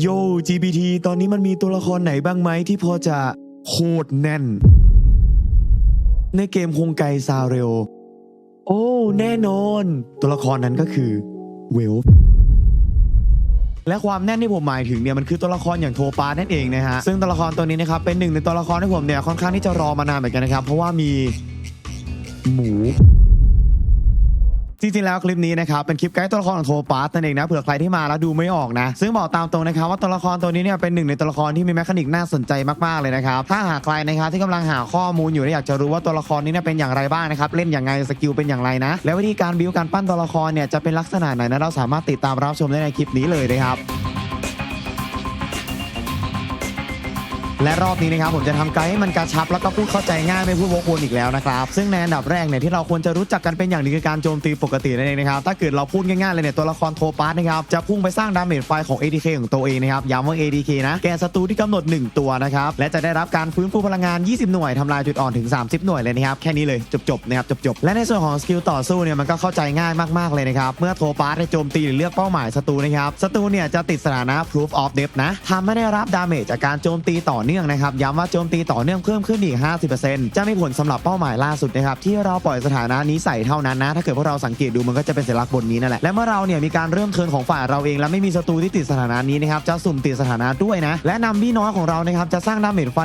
โย GPT ตอนนี้มันมีตัวละครไหนบ้างไหมที่พอจะโคตรแน่น ในเกมคงไกซาเรลโอ้ แน่นอน ตัวละครนั้นก็คือเวลและความแน่นที่ผมหมายถึงเนี่ยมันคือตัวละครอย่างโทปานั่นเองนะฮะ ซึ่งตัวละครตัวนี้นะครับเป็นหนึ่งในตัวละครที่ผมเนี่ยค่อนข้างที่จะรอมานานเหมือนกันนะครับ เพราะว่ามีหมู จริงๆแล้วคลิปนี้นะครับเป็นคลิปไกด์ตัวละครของโทปาสนั่นเองนะเผื่อใครที่มาแล้วดูไม่ออกนะ ซึ่งบอกตามตรงนะครับว่าตัวละครตัวนี้เนี่ยเป็นหนึ่งในตัวละครที่มีแมคานิกน่าสนใจมากๆเลยนะครับถ้าหากใครนะครับที่กำลังหาข้อมูลอยู่และอยากจะรู้ว่าตัวละครนี้เนี่ยเป็นอย่างไรบ้างนะครับเล่นอย่างไงสกิลเป็นอย่างไรนะ และวิธีการบิวการปั้นตัวละครเนี่ยจะเป็นลักษณะไหนนะเราสามารถติดตามรับชมได้ในคลิปนี้เลยนะครับ และรอบนี้นะครับผมจะทำไกด์ให้มันกระชับแล้วก็พูดเข้าใจง่ายไม่พูดวกวนอีกแล้วนะครับ ซึ่งในอันดับแรกเนี่ยที่เราควรจะรู้จักกันเป็นอย่างดีคือการโจมตีปกตินั่นเองนะครับถ้าเกิดเราพูดง่ายๆเลยเนี่ยตัวละครโทปาร์นะครับจะพุ่งไปสร้างดาเมจไฟของ ADK ของตัวเองนะครับย้ำว่า ADK นะแกนศัตรูที่กำหนด 1 ตัวนะครับและจะได้รับการฟื้นฟูพลังงาน 20 หน่วยทำลายจุดอ่อนถึง 30 หน่วยเลยนะครับแค่นี้เลยจบๆนะครับจบๆและในส่วนของสกิลต่อสู้เนี่ยมันก็เข้าใจง่ายมากๆเลยนะครับเมื่อโทปาร์ได้โจมตีหรือเลือกเป้าหมายศัตรูนะครับศัตรูเนี่ยจะติดสถานะ proof of death นะทำให้ได้รับดาเมจจากการโจมตีต่อเนื่องนะครับย้ำว่าโจมตีต่อเนื่องเพิ่มขึ้นอีก 50%จะมีผลสำหรับเป้าหมายล่าสุดนะครับที่เราปล่อยสถานะนี้ใส่เท่านั้นนะถ้าเกิดพวกเราสังเกตดูมันก็จะเป็นสัญลักษณ์บนนี้นั่นแหละและเมื่อเราเนี่ยมีการเริ่มเทินของฝ่ายเราเอง และไม่มีศัตรูที่ติดสถานะนี้นะครับจะสุ่มติดสถานะด้วยนะและนำบี้น้อยของเรานะครับจะสร้างดาเมจไฟ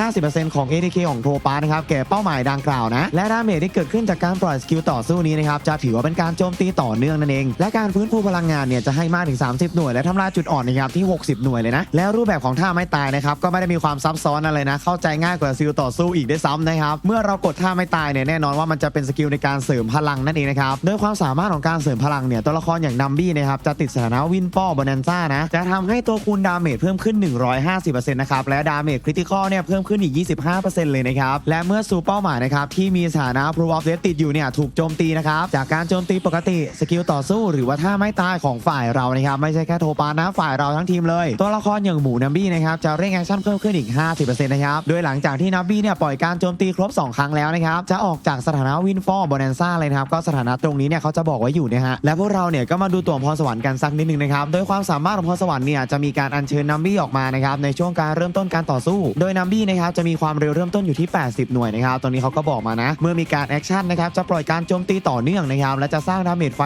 150%ของ ATK ของโทปานะครับแก่เป้าหมายดังกล่าวนะและดาเมจที่เกิดขึ้นจากการปล่อยสกิลต่อสู้นี้นะครับจะถือว่าเป็นการโจมตีต่อเนื่องนั่นเอง และการฟื้นฟูพลังงานเนี่ยจะให้มากถึง 30 หน่วย และทำลายจุดอ่อนนะครับที่ 60 หน่วยเลยนะแล้วรูปแบบของท่าไม่ตายนะครับก็ไม่ได้มีความซับซ้อนอะไรนะ เข้าใจง่ายกว่าซิลต่อสู้อีกได้ซ้ำนะครับ เมื่อเรากดท่าไม่ตายเนี่ยแน่นอนว่ามันจะเป็นสกิลในการเสริมพลังนั่นเองนะครับโดยความสามารถของการเสริมพลังเนี่ยตัวละครอย่างนัมบี้นะครับจะติดสถานะวินป้อบอนันซ่านะจะทำให้ตัวคูณดาเมจเพิ่มขึ้น 150%นะครับและดาเมจคริติคอลเนี่ยเพิ่มขึ้นอีก 25%เลยนะครับและเมื่อสู่เป้าหมายนะครับที่มีสถานะ Proof of Death ติดอยู่เนี่ยถูกโจมตีนะครับจากการโจมตีปกติสกิลต่อสู้ หรือว่าท่าไม่ตายของฝ่ายเรานะครับไม่ใช่แค่โทปานะฝ่ายเราทั้งทีมเลย ตัวละครอย่างหมูนัมบี้นะครับจะเร่งแอคชั่นเพิ่มขึ้นอีก 50%นะครับ โดยหลังจากที่นัมบี้เนี่ยปล่อยการโจมตีครบ 2 ครั้งแล้วนะครับ จะออกจากสถานะวินฟอร์บอนันซ่าเลยนะครับ ก็สถานะตรงนี้เนี่ยเขาจะบอกไว้อยู่นะฮะ และพวกเราเนี่ยก็มาดูตัวของพรสวรรค์กันสักนิดนึงนะครับ โดยความสามารถของพรสวรรค์เนี่ยจะมีการอัญเชิญนัมบี้ออกมานะครับในช่วงการเริ่มต้นการต่อสู้ โดยนัมบี้นะครับจะมีความเร็วเริ่มต้นอยู่ที่ 80 หน่วยนะครับตรงนี้เขาก็บอกมานะ เมื่อมีการแอคชั่นนะครับจะปล่อยการโจมตีต่อเนื่องนะครับและจะสร้างดาเมจไฟ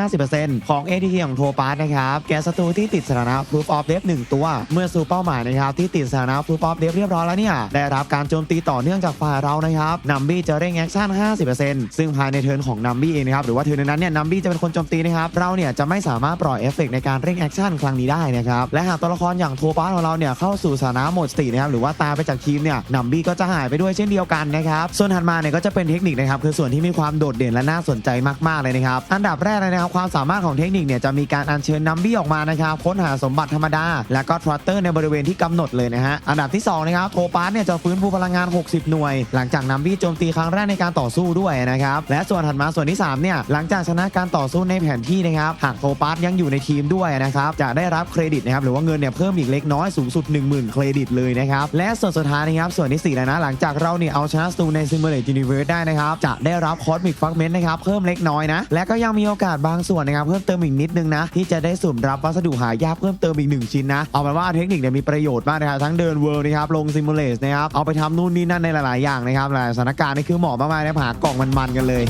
150%ของ ATK ของโทปาร์นะครับแกศัตรูที่ติดสถานะ Proof of Death 1ตัว เมื่อสู่เป้าหมายนะครับที่ติดสถานะ Proof of Death เรียบร้อยแล้วเนี่ย ได้รับการโจมตีต่อเนื่องจากฝ่ายเรานะครับนัมบี้จะเร่งแอคชั่น 50%ซึ่งภายในเทิร์นของนัมบี้เองนะครับหรือว่าเทิร์นนั้นเนี่ยนัมบี้จะเป็นคนโจมตีนะครับเราเนี่ยจะไม่สามารถปล่อยเอฟเฟกต์ในการเร่งแอคชั่นครั้งนี้ได้นะครับและหากตัวละครอย่างโทปาร์ของเราเนี่ยเข้าสู่สถานะโหมดสตินะครับหรือว่าตายไปจากทีมเนี่ยนัมบี้ก็จะหายไปด้วยเช่นเดียวกันนะครับส่วนถัดมาเนี่ยก็จะเป็นเทคนิคนะครับคือส่วนที่มีความโดดเด่นและน่าสนใจมากๆเลยนะครับอันดับแรกเลยนะครับความสามารถของเทคนิคเนี่ยจะมีการอัญเชิญนัมบี้ออกมานะครับค้นหาสมบัติธรรมดา แล้วก็ทรัตเตอร์ในบริเวณที่กำหนดเลยนะฮะอันดับที่สองนะครับโทปาร์เนี่ยจะฟื้นฟูพลังงาน 60 หน่วย หลังจากนัมบี้โจมตีครั้งแรกในการต่อสู้ด้วยนะครับและส่วนถัดมาส่วนที่สามเนี่ยหลังจากชนะการต่อสู้ในแผนที่นะครับหากโทปาร์ยังอยู่ในทีมด้วยนะครับจะได้รับเครดิตนะครับหรือว่าเงินเนี่ยเพิ่มอีกเล็กน้อยสูงสุด 10,000 เครดิตเลยนะครับและส่วนสุดท้ายนะครับส่วนที่สี่แล้วนะหลังจากเราเนี่ยเอาชนะสตูใน Simulate Universe ได้นะครับจะได้รับคอสมิกฟักเมนต์นะครับเพิ่มเล็กน้อยนะและก็ยังมีโอกาสบางส่วนนะครับเพิ่มเติมอีกนิดนึงนะที่จะได้สุ่มรับวัสดุหายากเพิ่มเติมอีกหนึ่งชิ้นนะเอาเป็นว่าเทคนิคเนี่ยมีประโยชน์มากนะครับทั้งเดินเวิร์นะครับลง Simulate นะครับเอาไปทำนู่นนี่นั่นในหลาย ๆ อย่างนะครับหลายสถานการณ์นี่คือเหมาะมากๆนะหากล่องมันๆกันเลย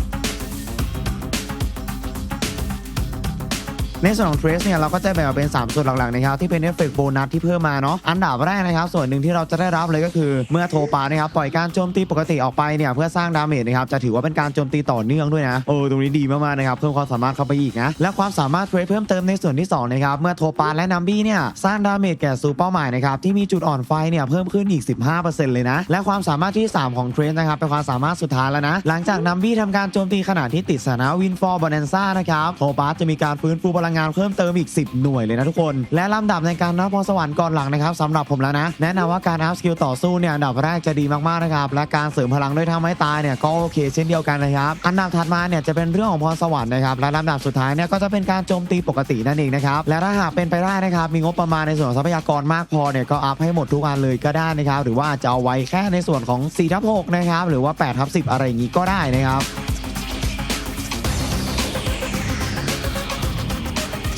ในส่วนของ Trace เนี่ยเราก็จะแบ่งออกเป็น 3 ส่วนหลักๆนะครับที่เป็นเอฟเฟกต์โบนัสที่เพิ่มมาเนาะอันดับแรกนะครับส่วนหนึ่งที่เราจะได้รับเลยก็คือ เมื่อโทปานะครับปล่อยการโจมตีปกติออกไปเนี่ยเพื่อสร้างดาเมจนะครับจะถือว่าเป็นการโจมตีต่อเนื่องด้วยนะเออตรงนี้ดีมากๆนะครับเพิ่มความสามารถเข้าไปอีกนะและความสามารถ Trace เพิ่มเติมในส่วนที่2นะครับเมื่อโทปาและนัมบี้เนี่ยสร้างดาเมจแก่สู่เป้าหมายนะครับที่มีจุดอ่อนไฟเนี่ยเพิ่มขึ้นอีก 15%เลยนะและความสามารถที่ 3 ของ Trace นะครับเป็นความสามารถสุดท้ายแล้วนะหลังจากนัมบี้ทำการโจมตีขณะที่ติดสถานะวินฟอร์บอนันซ่านะครับโทปาจะมีการฟื้นฟูพลังงานเพิ่มเติมอีก 10 หน่วยเลยนะทุกคน และลำดับในการนับพรสวรรค์ก่อนหลังนะครับสำหรับผมแล้วนะ แนะนำว่าการอัพสกิลต่อสู้เนี่ยอันดับแรกจะดีมากๆนะครับและการเสริมพลังด้วยท่าไม้ตายเนี่ยก็โอเคเช่นเดียวกันนะครับอันดับถัดมาเนี่ยจะเป็นเรื่องของพรสวรรค์นะครับและลำดับสุดท้ายเนี่ยก็จะเป็นการโจมตีปกตินั่นเองนะครับและถ้าหากเป็นไปได้นะครับมีงบประมาณในส่วนของทรัพยากรมากพอเนี่ยก็อัพให้หมดทุกอันเลยก็ได้นะครับหรือว่าจะเอาไว้แค่ในส่วนของ4ทับ6นะครับหรือว่า8ทับ10 อะไรอย่างนี้ก็ได้นะครับ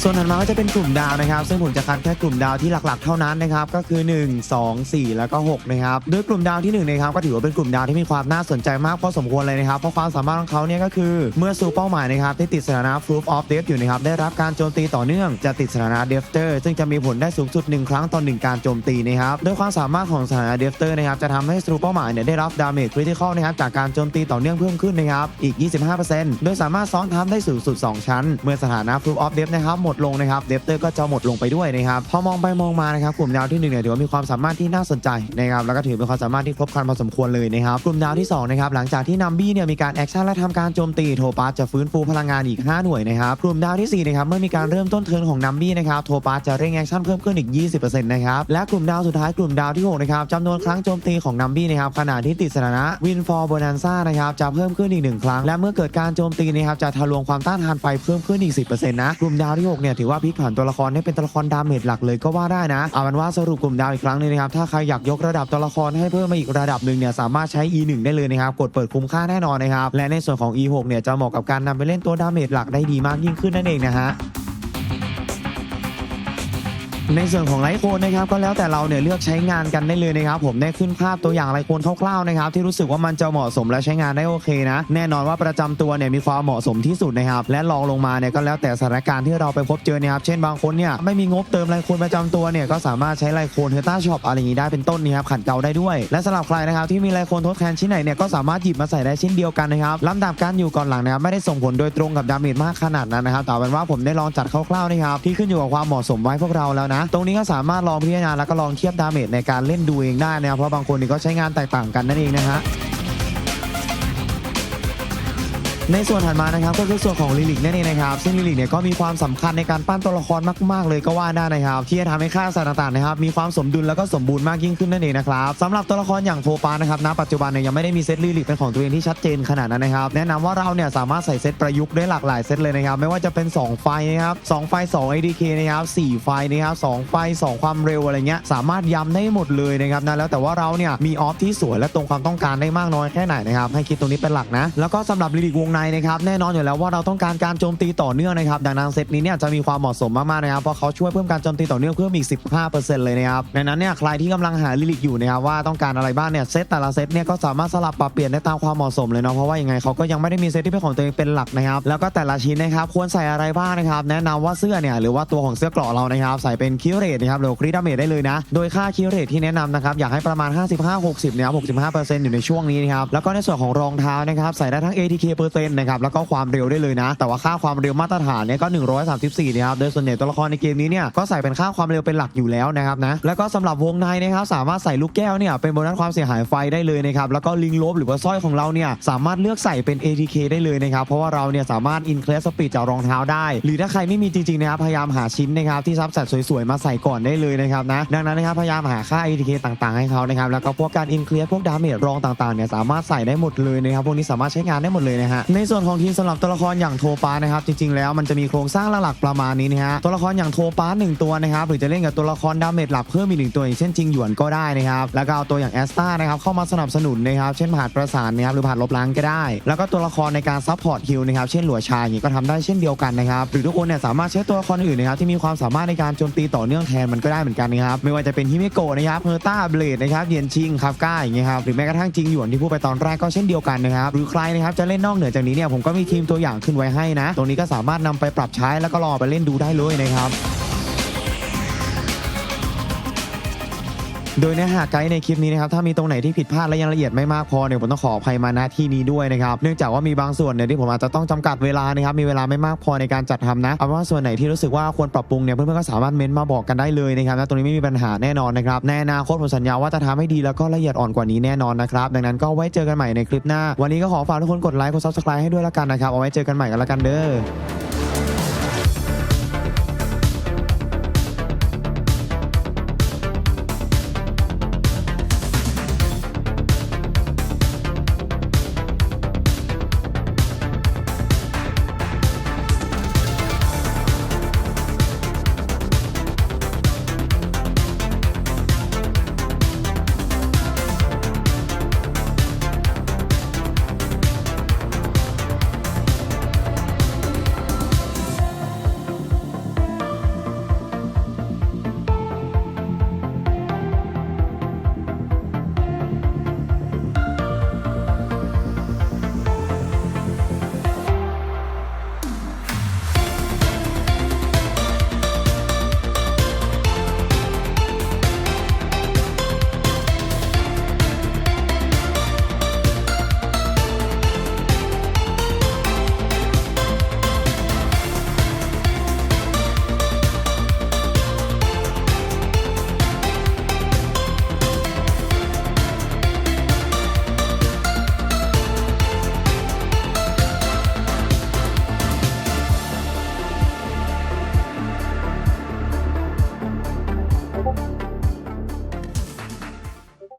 ส่วนถัดมาก็จะเป็นกลุ่มดาวนะครับ ซึ่งผมจะคัดแค่กลุ่มดาวที่หลักๆ เท่านั้นนะครับ ก็คือ 1 2 4 แล้วก็6นะครับโดยกลุ่มดาวที่1นะครับก็ถือว่าเป็นกลุ่มดาวที่มีความน่าสนใจมากพอสมควรเลยนะครับ เพราะความสามารถของเขาเนี่ยก็คือเมื่อสู่เป้าหมายนะครับที่ติดสถานะ proof of death อยู่นะครับได้รับการโจมตีต่อเนื่องจะติดสถานะ defter ซึ่งจะมีผลได้สูงสุด 1 ครั้งต่อ1การโจมตีนะครับโดยความสามารถของสถานะ defter นะครับจะทำให้สู่เป้าหมายเนี่ยได้รับ damage critical นะครับจากการโจมตีต่อเนื่องเพิ่มขึ้นนะครับอีก 25%โดยสามารถซ้อนทับได้สูงสุด 2 ชั้น เมื่อสถานะ proof of death นะครับหมดลงนะครับ defter ก็จะหมดลงไปด้วยนะครับพอมองไปมองมานะครับกลุ่มดาวที่หนึ่งเนี่ยถือว่ามีความสามารถที่น่าสนใจนะครับแล้วก็ถือเป็นความสามารถที่ครบครันพอสมควรเลยนะครับกลุ่มดาวที่สองนะครับหลังจากที่นัมบี้เนี่ยมีการแอคชั่นและทำการโจมตีโทปัสจะฟื้นฟูพลังงานอีก 5 หน่วยนะครับกลุ่มดาวที่สี่นะครับเมื่อมีการเริ่มต้นเทิร์นของนัมบี้นะครับโทปัสจะเร่งแอคชั่นเพิ่มขึ้นอีก 20%นะครับและกลุ่มดาวสุดท้ายกลุ่มดาวที่หกนะครับจำนวนครั้งโจมตีของนัมบี้นะครับขณะที่ติดสถานะวินฟอร์โบนันซ่านะครับจะเพิ่มขึ้นอีกหนึ่งครั้งและเมื่อเกิดการโจมตีนะครับจะทะลวงความต้านทานไฟเพิ่มขึ้นอีก 10%นะกลุ่มดาวที่ห6เนี่ยถือว่าพลิกผันตัวละครให้เป็นตัวละครดาเมจหลักเลยก็ว่าได้นะเอาเป็นว่าสรุปกลุ่มดาวอีกครั้งหนึงนะครับถ้าใครอยากยกระดับตัวละครให้เพิ่มมาอีกระดับหนึ่งเนี่ยสามารถใช้ E1 ได้เลยนะครับกดเปิดคุ้มค่าแน่นอนนะครับและในส่วนของ E6 เนี่ยจะเหมาะกับการนำไปเล่นตัวดาเมจหลักได้ดีมากยิ่งขึ้นนั่นเองนะฮะ ในส่วนของไลโคนนะครับก็แล้วแต่เราเนี่ยเลือกใช้งานกันได้เลยนะครับผมได้ขึ้นภาพตัวอย่างไลโคนคร่าวๆนะครับที่รู้สึกว่ามันจะเหมาะสมและใช้งานได้โอเคนะ แน่นอนว่าประจำตัวเนี่ยมีความเหมาะสมที่สุดนะครับและลองลงมาเนี่ยก็แล้วแต่สถานการณ์ที่เราไปพบเจอนะครับเช่นบางคนเนี่ยไม่มีงบเติมไลโคนประจำตัวเนี่ยก็สามารถใช้ไลโคนเฮต้าช็อปอะไรอย่างนี้ได้เป็นต้นนี่ครับขัดเกลาได้ด้วย และสำหรับใครนะครับที่มีไลโคนทดแทนชิ้นไหนเนี่ยก็สามารถหยิบมาใส่ได้เช่นเดียวกันนะครับลำดับการอยู่ก่อนหลังนะครับไม่ได้ส่งผลโดยตรงกับดาเมจมากขนาดนั้นนะครับแต่เป็นว่าผมได้ลองจัดคร่าวๆนะครับที่ขึ้นอยู่กับความเหมาะสมไว้พวกเราแล้วนะตรงนี้ก็สามารถลองพิจารณาแล้วก็ลองเทียบดาเมจในการเล่นดูเองได้นะครับเพราะบางคนนี่ก็ใช้งานแตกต่างกันนั่นเองนะฮะ ในส่วนถัดมานะครับก็คือส่วนของลิลิกนั่นเองนะครับซึ่งลิลิกเนี่ยก็มีความสำคัญในการปั้นตัวละครมาก ๆ เลยก็ว่าได้นะครับที่จะทำให้ค่าสัตว์ต่างๆนะครับมีความสมดุลแล้วก็สมบูรณ์มากยิ่งขึ้นนั่นเองนะครับสำหรับตัวละครอย่างโทปานะครับณปัจจุบันเนี่ยยังไม่ได้มีเซตลิลิกเป็นของตัวเองที่ชัดเจนขนาดนั้นนะครับแนะนำว่าเราเนี่ยสามารถใส่เซตประยุกต์ได้หลากหลายเซตเลยนะครับไม่ว่าจะเป็น 2 ไฟนะครับ2ไฟ2 ADK นะครับ4ไฟนะครับ2ไฟ 2 ความเร็วอะไรเงี้ยสามารถย้ำได้หมดเลยนะครับนะแล้วแต่ว่าเราเนี่ยมีออฟที่สวยและตรงความต้องการได้มากน้อยแค่ไหนนะครับให้คิดตรงนี้เป็นหลักนะแล้วก็สำหรับลิลิกวงในนะครับแน่นอนอยู่แล้วว่าเราต้องการการโจมตีต่อเนื่องนะครับดังนั้นเซตนี้เนี่ยจะมีความเหมาะสมมากๆนะครับเพราะเขาช่วยเพิ่มการโจมตีต่อเนื่องเพิ่มอีก 15%เลยนะครับดังนั้นเนี่ยใครที่กำลังหาลิลิกอยู่นะครับว่าต้องการอะไรบ้างเนี่ยเซตแต่ละเซตเนี่ยก็สามารถสลับปรับเปลี่ยนได้ตามความเหมาะสมเลยเนาะเพราะว่ายังไงเขาก็ยังไม่ได้มีเซตที่เป็นของตัวเองเป็นหลักนะครับแล้วก็แต่ละชิ้นนะครับควรใส่อะไรบ้างนะครับแนะนำว่าเสื้อเนี่ยหรือว่าตัวของเสื้อเกราะเรานะครับใส่เป็นคิวเรทนะครับหรือคริดาเมจได้เลยนะ โดยค่าคิวเรทที่แนะนำนะครับอยากให้ประมาณ 55-60นะครับ65%อยู่ในช่วงนี้นะครับแล้วก็ในส่วนของรองเท้านะครับใส่ได้ทั้ง ATK เปอร์เซ็นต์นะครับแล้วก็ความเร็วได้เลยนะ แต่ว่าค่าความเร็วมาตรฐานเนี่ยก็ 134นะครับโดยส่วนใหญ่ตัวละครในเกมนี้เนี่ยก็ใส่เป็นค่าความเร็วเป็นหลักอยู่แล้วนะครับนะแล้วก็สำหรับวงในนะครับสามารถใส่ลูกแก้วเนี่ยเป็นโบนัสความเสียหายไฟได้เลยนะครับแล้วก็ลิงลบหรือว่าสร้อยของเราเนี่ยสามารถเลือกใส่เป็น ATK ได้เลยนะครับเพราะว่าเราเนี่ยสามารถอินเคลสสปีดจากรองเท้าได้ หรือถ้าใครไม่มีจริงๆนะครับพยายามหาชิ้นนะครับที่ซับแซดสวยๆมาใส่ก่อนได้เลยนะครับนะดังนั้นนะครับพยายามหาค่า ATK ต่างๆให้เขานะครับแล้วก็พวกการอินเคลียพวกดาเมจรองต่างๆเนี่ยสามารถใส่ได้หมดเลยนะครับพวกนี้สามารถใช้งานได้หมดเลยนะฮะในในส่วนของทีมสำหรับตัวละครอย่างโทปานะครับจริงๆแล้วมันจะมีโครงสร้างหลักๆประมาณนี้นะฮะตัวละครอย่างโทปาหนึ่งตัวนะครับหรือจะเล่นกับตัวละครดาเมจหลักเพิ่มอีกหนึ่งตัวอย่างเช่นจิงหยวนก็ได้นะครับแล้วก็เอาตัวอย่างแอสตานะครับเข้ามาสนับสนุนนะครับเช่นผ่านประสานนะครับหรือผ่านลบล้างก็ได้ แล้วก็ตัวละครในการซัพพอร์ตฮิลนะครับเช่นหลัวชายอย่างนี้ก็ทำได้เช่นเดียวกันนะครับหรือทุกคนเนี่ยสามารถใช้ตัวละครอื่นนะครับที่มีความสามารถในการโจมตีต่อเนื่องแทนมันก็ได้เหมือนกันนะครับไม่ว่าจะเป็นฮิเมโกะนะครับเฮอร์ต้าเบลดนะครับเยียนชิงคาฟก้าอย่างเงี้ยครับหรือแม้กระทั่งจิงหยวนที่พูดไปตอนแรกก็เช่นเดียวกันนะครับหรือใครนะครับจะเล่นนอกเหนือจากนี้เนี่ยผมก็มีทีมตัวอย่างขึ้นไว้ให้นะ ตรงนี้ก็สามารถนำไปปรับใช้แล้วก็ลองเอาไปเล่นดูได้เลยนะครับ โดยเนื้อหาไกด์ในคลิปนี้นะครับถ้ามีตรงไหนที่ผิดพลาดและยังละเอียดไม่มากพอเนี่ยผมต้องขออภัยมาณที่นี้ด้วยนะครับเนื่องจากว่ามีบางส่วนเนี่ยที่ผมอาจจะต้องจำกัดเวลานะครับมีเวลาไม่มากพอในการจัดทำนะเอาว่าส่วนไหนที่รู้สึกว่าควรปรับปรุงเนี่ยเพื่อนๆก็สามารถเม้นต์มาบอกกันได้เลยนะครับนะตรงนี้ไม่มีปัญหาแน่นอนนะครับในอนาคตผมสัญญาว่าจะทำให้ดีแล้วก็ละเอียดอ่อนกว่านี้แน่นอนนะครับดังนั้นก็ไว้เจอกันใหม่ในคลิปหน้า วันนี้ก็ขอฝากทุกคนกดไลค์กดซับสไครต์ให้ด้วยละกันนะครับเอาไว้เจอกันใหม่กันละกันเด้อ